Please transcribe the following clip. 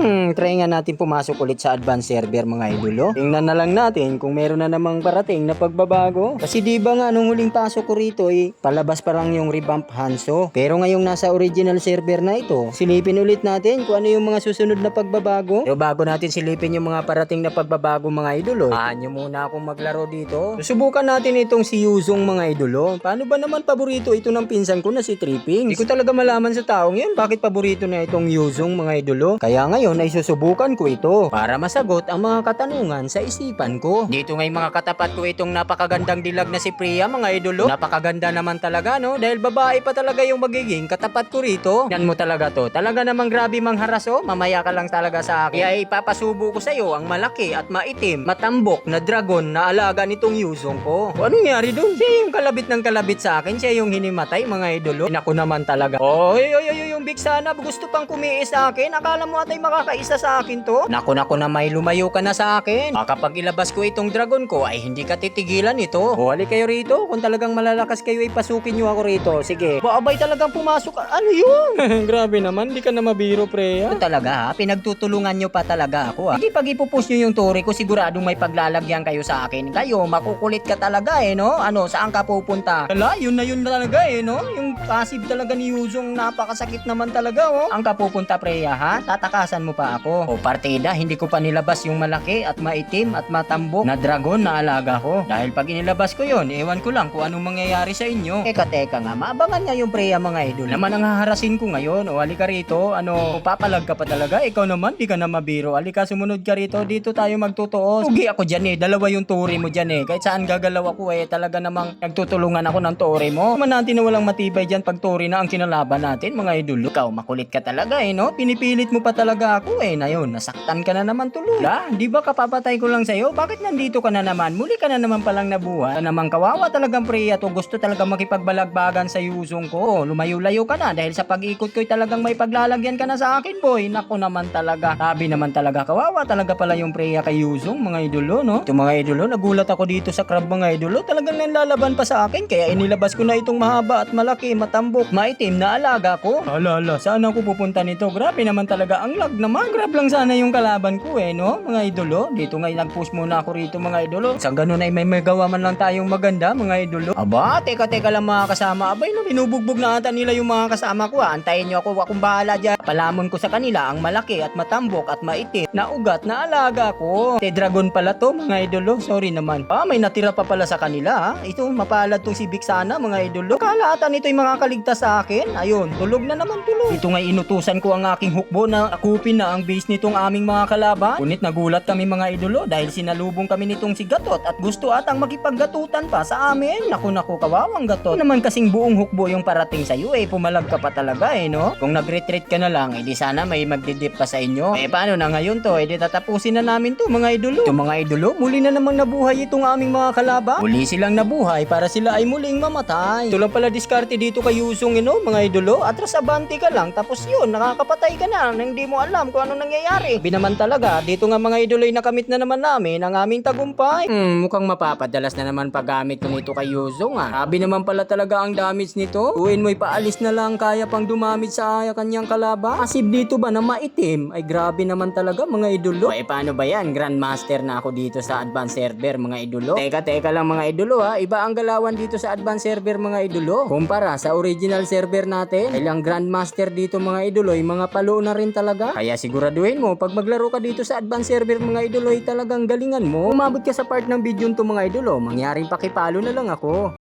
Hmm. Hmm, try nga natin pumasok ulit sa advanced server mga idolo. Tingnan na lang natin kung meron na namang parating na pagbabago. Kasi di ba nga nung huling pasok ko rito eh, palabas pa lang yung revamp Hanso. Pero ngayong nasa original server na ito, silipin ulit natin kung ano yung mga susunod na pagbabago. Pero bago natin silipin yung mga parating na pagbabago mga idolo, ah, nyo muna akong maglaro dito. Susubukan natin itong si Yuzong mga idolo. Paano ba naman paborito ito ng pinsan ko na si Tripping? Hindi ko talaga malaman sa taong yun bakit paborito na itong Yuzong mga idolo. Kaya ngayon ay susubukan ko ito para masagot ang mga katanungan sa isipan ko. Dito ngay mga katapat ko itong napakagandang dilag na si Priya mga idolo. Napakaganda naman talaga no dahil babae pa talaga yung magiging katapat ko rito. Yan mo talaga to. Talaga namang grabe mangharas oh. Mamaya ka lang talaga sa akin. Kaya ipapasubo ko sa iyo ang malaki at maitim, matambok na dragon na alaga nitong Yuzong ko. O, anong nangyari doon? Siya yung kalabit ng kalabit sa akin. Siya yung hinimatay mga idolo. Ako naman talaga. Oy, oy, oy, yung big sana gusto pang kumiis sa akin. Akala mo atay makakaisa sa akin to? Naku, naku na may lumayo ka na sa akin. Ah, kapag ilabas ko itong dragon ko ay hindi ka titigilan ito. O, hali kayo rito. Kung talagang malalakas kayo, ipasukin nyo ako rito. Sige. Baabay talagang pumasok. Ano yun? Grabe naman, di ka na mabiro, Preya. talaga ha, pinagtutulungan nyo pa talaga ako ha. Hindi pag ipupush nyo yung turi ko, siguradong may paglalagyan kayo sa akin. Kayo, makukulit ka talaga eh, no? Ano, saan ka pupunta? Wala, yun na yun talaga eh, no? Yung passive talaga ni Yuzong, napakasakit naman talaga, oh. Ang ka pupunta, Preya, ha? Tatakasan mo pa ako. O partida, hindi ko pa nilabas yung malaki at maitim at matambok na dragon na alaga ko. Dahil pag inilabas ko yon, ewan ko lang kung anong mangyayari sa inyo. Teka, teka nga, maabangan nga yung Preya mga idol. Naman ang haharasin ko ngayon. O, halika rito. Ano, papalag ka pa talaga. Ikaw naman, di ka na mabiro. Halika, sumunod ka rito. Dito tayo magtutuos. Ugi ako dyan eh. Dalawa yung turi mo dyan eh. Kahit saan gagalaw ako eh. Talaga namang nagtutulungan ako ng turi mo. Naman natin na walang matibay dyan pag turi na ang kinalaban natin, mga idol. Ikaw, makulit ka talaga eh, no? Pinipilit mo pa talaga ako eh. Na yun, nasaktan ka na naman tuloy. La, di ba kapapatay ko lang sa'yo? Bakit nandito ka na naman? Muli ka na naman palang nabuhay. Ka naman kawawa talagang priya to. Gusto talaga makipagbalagbagan sa yusong ko. Lumayo-layo ka na dahil sa pag-ikot ko'y talagang may paglalagyan ka na sa akin, boy. Nako naman talaga. Sabi naman talaga, kawawa talaga pala yung priya kay Yusong, mga idolo, no? Ito mga idolo, nagulat ako dito sa crab mga idolo. Talagang nanlalaban pa sa akin. Kaya inilabas ko na itong mahaba at malaki, matambok, maitim na alaga ko. Ala, saan ako pupunta nito? Grabe naman talaga. Ang lag naman. Grab lang sana yung kalaban ko eh, no? Mga idolo. Dito nga nag-push muna ako rito mga idolo. Sa ganun ay may magawa man lang tayong maganda mga idolo. Aba, teka teka lang mga kasama. Abay no, binubugbog na ata nila yung mga kasama ko. ah. Antayin nyo ako, akong bahala dyan. Palamon ko sa kanila ang malaki at matambok at maitim na ugat na alaga ko. Te dragon pala to mga idolo. Sorry naman. Ah, may natira pa pala sa kanila ha. Ito, mapalad tong si Vic sana mga idolo. Kala ata nito yung makakaligtas sa akin. Ayun, tulog na naman tulog. Ito nga inutusan ko ang aking hukbo na akupin na ang base nitong aming mga kalaban. Ngunit nagulat kami mga idolo dahil sinalubong kami nitong si Gatot at gusto atang makipaggatutan pa sa amin. Naku naku, kawawang Gatot. Ano naman kasing buong hukbo yung parating sa iyo eh, pumalag ka pa talaga eh no? Kung nag-retreat ka na lang, edi sana may magdidip pa sa inyo. Eh paano na ngayon to? Edi tatapusin na namin to mga idolo. Ito mga idolo, muli na namang nabuhay itong aming mga kalaban. Muli silang nabuhay para sila ay muling mamatay. Ito lang pala diskarte dito kay Yusong ino, mga idolo. Atras abante ka lang, tapos yun, nakakapatay ka na hindi mo alam kung ano nangyayari. Binaman talaga, dito nga mga idolo ay nakamit na naman namin ang aming tagumpay. Hmm, mukhang mapapadalas na naman paggamit nito kay Yusong ah. Sabi naman pala talaga ang damage nito. Uwin mo'y paalis na lang kaya pang dumamit sa kanyang kalaban. Asib dito ba na maitim? Ay grabe naman talaga mga idolo. Eh paano ba yan? Grandmaster na ako dito sa advanced server mga idolo. Teka teka lang mga idolo ha. Iba ang galawan dito sa advanced server mga idolo. Kumpara sa original server natin. Ay ang grandmaster dito mga idolo ay mga palo na rin talaga. Kaya siguraduhin mo pag maglaro ka dito sa advanced server mga idolo ay talagang galingan mo. Umabot ka sa part ng video to mga idolo. Mangyaring pakipalo na lang ako.